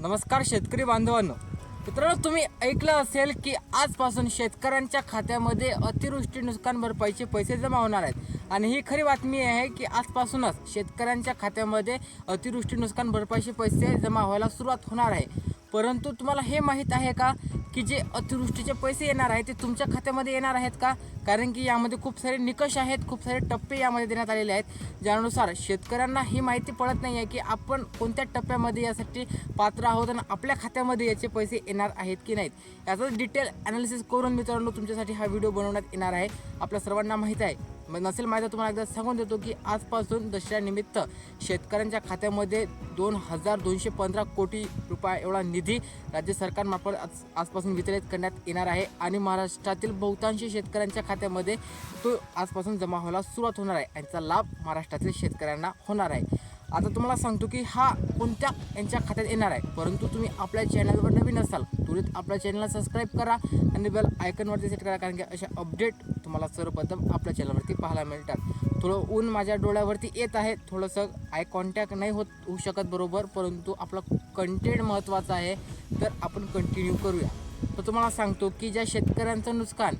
नमस्कार शेतकरी बांधवांनो. मित्रांनो तुम्ही ऐकलं असेल की आजपासून शेतकऱ्यांच्या खात्यामध्ये अतिवृष्टी नुकसान भरपाईचे पैसे जमा होणार आहेत. आणि ही खरी बातमी आहे की आजपासूनच शेतकऱ्यांच्या खात्यामध्ये अतिवृष्टी नुकसान भरपाईचे पैसे जमा व्हायला सुरुवात होणार आहे. परंतु तुम्हाला हे माहीत आहे का? की जे अतिवृष्टीचे पैसे येणार आहेत ते तुमच्या खात्यामध्ये येणार आहेत का? कारण की यामध्ये खूप सारे निकष आहेत खूप सारे टप्पे यामध्ये देण्यात आलेले आहेत. ज्यानुसार शेतकऱ्यांना ही माहिती पडत नाही आहे की आपण कोणत्या टप्प्यामध्ये यासाठी पात्र आहोत आणि आपल्या खात्यामध्ये याचे पैसे येणार आहेत की नाहीत. याचं डिटेल ॲनालिसिस करून मित्रांनो तुमच्यासाठी हा व्हिडिओ बनवण्यात येणार आहे. आपल्या सर्वांना माहीत आहे. मग नसेल माहिती तुम्हाला एकदा सांगून देतो की आजपासून दसऱ्यानिमित्त शेतकऱ्यांच्या खात्यामध्ये दोन हजार दोनशे पंधरा कोटी रुपये एवढा निधी राज्य सरकारमार्फत आज आजपासून वितरित करण्यात येणार आहे. आणि महाराष्ट्रातील बहुतांश शेतकऱ्यांच्या खात्यामध्ये तो आजपासून जमा व्हायला सुरुवात होणार आहे. यांचा लाभ महाराष्ट्रातील शेतकऱ्यांना होणार आहे. आता तुम्हाला सांगतो की हा कोणत्या यांच्या खात्यात येणार आहे. परंतु तुम्ही आपल्या चॅनलवर नवीन असाल त्वरित आपल्या चॅनलला सबस्क्राईब करा आणि बेल आयकनवरती सेट करा कारण की अशा अपडेट तुम्हाला सर्वप्रथम आपल्या चॅनलवरती पाहायला मिळतात. थोडं ऊन माझ्या डोळ्यावरती येत आहे थोडंसं आय कॉन्टॅक्ट नाही होत होऊ शकत बरोबर परंतु आपला कंटेंट महत्त्वाचा आहे तर आपण कंटिन्यू करूया. तर तुम्हाला सांगतो की ज्या शेतकऱ्यांचं नुकसान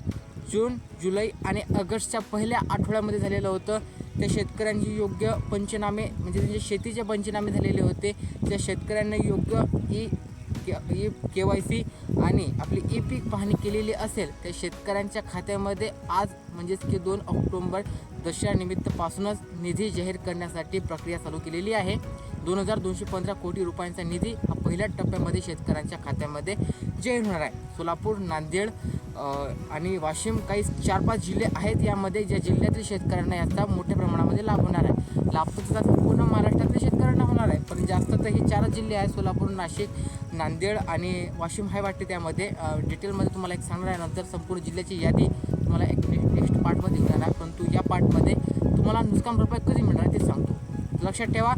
जून जुलै आणि ऑगस्टच्या पहिल्या आठवड्यामध्ये झालेलं होतं त्या शेतकऱ्यांची योग्य पंचनामे म्हणजे त्यांचे शेतीचे पंचनामे झालेले होते त्या शेतकऱ्यांना योग्य E K K Y C आणि आपली ई पीक पाहणी केलेली असेल त्या शेतकऱ्यांच्या खात्यामध्ये आज म्हणजेच की दोन ऑक्टोंबर दसऱ्यानिमित्तपासूनच निधी जाहीर करण्यासाठी प्रक्रिया चालू केलेली आहे. दोन हजार दोनशे पंधरा कोटी रुपयांचा निधी हा पहिल्या टप्प्यामध्ये शेतकऱ्यांच्या खात्यामध्ये जाहीर होणार आहे. सोलापूर नांदेड आणि वाशिम काही चार पाच जिल्हे आहेत यामध्ये ज्या जिल्ह्यातील शेतकऱ्यांना याचा मोठ्या प्रमाणामध्ये लाभ होणार आहे. लाभ तर त्याचा संपूर्ण शेतकऱ्यांना होणार आहे. पण जास्त तर हे चारच जिल्हे आहेत सोलापूर नाशिक नांदेड आणि वाशिम आहे वाटते त्यामध्ये डिटेलमध्ये तुम्हाला एक सांगणार आहे. नंतर संपूर्ण जिल्ह्याची यादी तुम्हाला एक नेक्स्ट नेक्स्ट पार्टमध्ये मिळणार आहे. परंतु या पार्टमध्ये तुम्हाला नुकसान भरपाई कधी मिळणार आहे ते सांगतो. लक्षात ठेवा.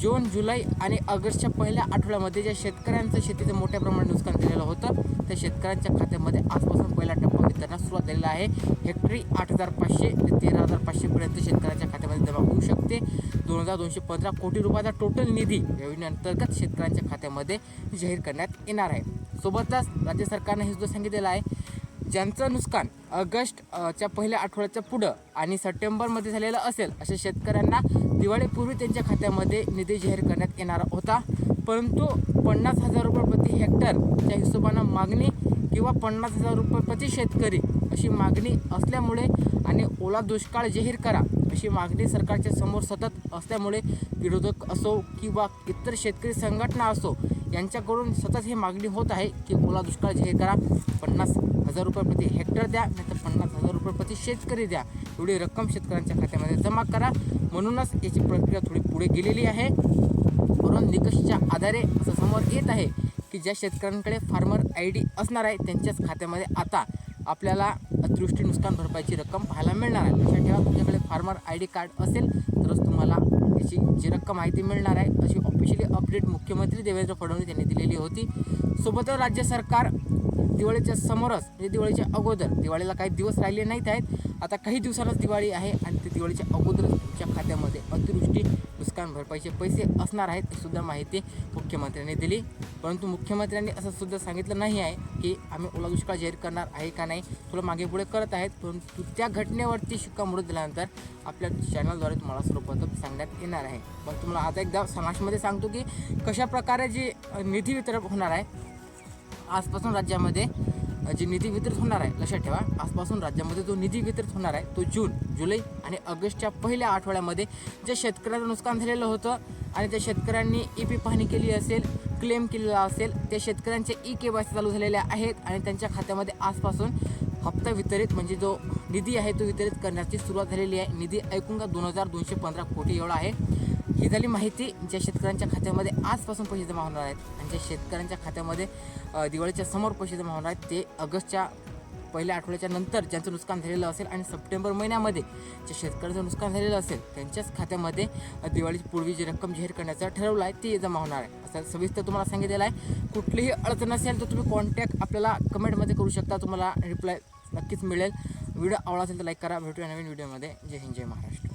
जून जुलै आणि ऑगस्टच्या पहिल्या आठवड्यामध्ये ज्या शेतकऱ्यांचं शेतीचं मोठ्या प्रमाणात नुकसान झालेलं होतं त्या शेतकऱ्यांच्या खात्यामध्ये आजपासून पहिला टप्पा वितरणास सुरुवात झालेला आहे. हेक्टरी आठ हजार पाचशे ते तेरा हजार पाचशेपर्यंत शेतकऱ्यांच्या खात्यामध्ये जमा होऊ शकते. दोन हजार दोनशे पंधरा कोटी रुपयाचा टोटल निधी योजनेअंतर्गत शेतकऱ्यांच्या खात्यामध्ये जाहीर करण्यात येणार आहे. सोबतच राज्य सरकारने हे सुद्धा सांगितलेलं आहे ज्यांचं नुकसान ऑगस्टच्या पहिल्या आठवड्याच्या पुढं आणि सप्टेंबरमध्ये झालेलं असेल अशा शेतकऱ्यांना दिवाळीपूर्वी त्यांच्या खात्यामध्ये निधी जाहीर करण्यात येणार होता. परंतु पन्नास हजार रुपये प्रति हेक्टरच्या हिशोबानं मागणी किंवा पन्नास हजार रुपये प्रति शेतकरी अशी मागणी असल्यामुळे आणि ओला दुष्काळ जाहीर करा अशी मागणी सरकारच्या समोर सतत असल्यामुळे विरोधक असो किंवा इतर शेतकरी संघटना असो यांच्याकडून सतत ही मागणी होत आहे की ओला दुष्काळ जाहीर करा. पन्नास हजार रुपये प्रति हेक्टर द्या नाहीतर पन्नास हजार रुपये प्रति शेतकरी द्या. एवढी रक्कम शेतकऱ्यांच्या खात्यामध्ये जमा करा. म्हणूनच याची प्रक्रिया थोडी पुढे गेलेली आहे. म्हणून निकषच्या आधारे असं समोर येत आहे. की ज्या शेतकऱ्यांकडे फार्मर आय डी असणार आहे त्यांच्याच खात्यामध्ये आता आपल्याला अतिवृष्टी नुकसान भरपाईची रक्कम पाहायला मिळणार आहे. लक्षात ठेवा तुमच्याकडे फार्मर आय डी कार्ड असेल तरच तुम्हाला याची जी रक्कम माहिती मिळणार आहे. अशी ऑफिशियली अपडेट मुख्यमंत्री देवेंद्र फडणवीस यांनी दिलेली होती. सोबतच राज्य सरकार दिवाळीच्या समोरच म्हणजे दिवाळीच्या अगोदर दिवाळीला काही दिवस राहिले नाहीत आहेत. आता काही दिवसांनाच दिवाळी आहे आणि ते दिवाळीच्या अगोदरच तुमच्या खात्यामध्ये अतिवृष्टी नुकसान भरपाईचे पैसे असणार आहेत सुद्धा माहिती मुख्यमंत्र्यांनी दिली. परंतु मुख्यमंत्र्यांनी असं सुद्धा सांगितलं नाही आहे की आम्ही ओला दुष्काळ जाहीर करणार आहे का नाही. थोडं मागे पुढे करत आहेत परंतु त्या घटनेवरती शिक्कामोर्तब दिल्यानंतर आपल्या चॅनलद्वारे तुम्हाला सर्वप्रथम सांगण्यात येणार आहे. पण तुम्हाला आता एकदा समाजमध्ये सांगतो की कशा प्रकारे जी निधी वितरण होणार आहे आजपासून राज्यामध्ये जे निधी वितरित होणार आहे लक्षात ठेवा आजपासून राज्यामध्ये जो निधी वितरित होणार आहे तो जून जुलै आणि ऑगस्टच्या पहिल्या आठवड्यामध्ये ज्या शेतकऱ्यांचं नुकसान झालेलं होतं आणि त्या शेतकऱ्यांनी ई पी पाहणी केली असेल क्लेम केलेला असेल त्या शेतकऱ्यांचे ई के वाय सी चालू झालेल्या आहेत आणि त्यांच्या खात्यामध्ये आजपासून हप्ता वितरित म्हणजे जो निधी आहे तो वितरित करण्याची सुरुवात झालेली आहे. निधी ऐकून का दोन हजार दोनशे पंधरा कोटी एवढा आहे. ही झाली माहिती. ज्या शेतकऱ्यांच्या खात्यामध्ये आजपासून पैसे जमा होणार आहेत आणि ज्या शेतकऱ्यांच्या खात्यामध्ये दिवाळीच्या समोर पैसे जमा होणार आहेत ते ऑगस्टच्या पहिल्या आठवड्याच्या नंतर ज्यांचं नुकसान झालेलं असेल आणि सप्टेंबर महिन्यामध्ये ज्या शेतकऱ्यांचं नुकसान झालेलं असेल त्यांच्याच खात्यामध्ये दिवाळीची पूर्वी जी रक्कम जाहीर करण्याचं ठरवलं आहे ती जमा होणार आहे. असं सविस्तर तुम्हाला सांगितलेलं आहे. कुठलीही अडचण असेल तर तुम्ही कॉन्टॅक्ट आपल्याला कमेंटमध्ये करू शकता. तुम्हाला रिप्लाय नक्कीच मिळेल. व्हिडिओ आवडला असेल तर लाईक करा. भेटूया नवीन व्हिडिओमध्ये. जय हिंद जय महाराष्ट्र.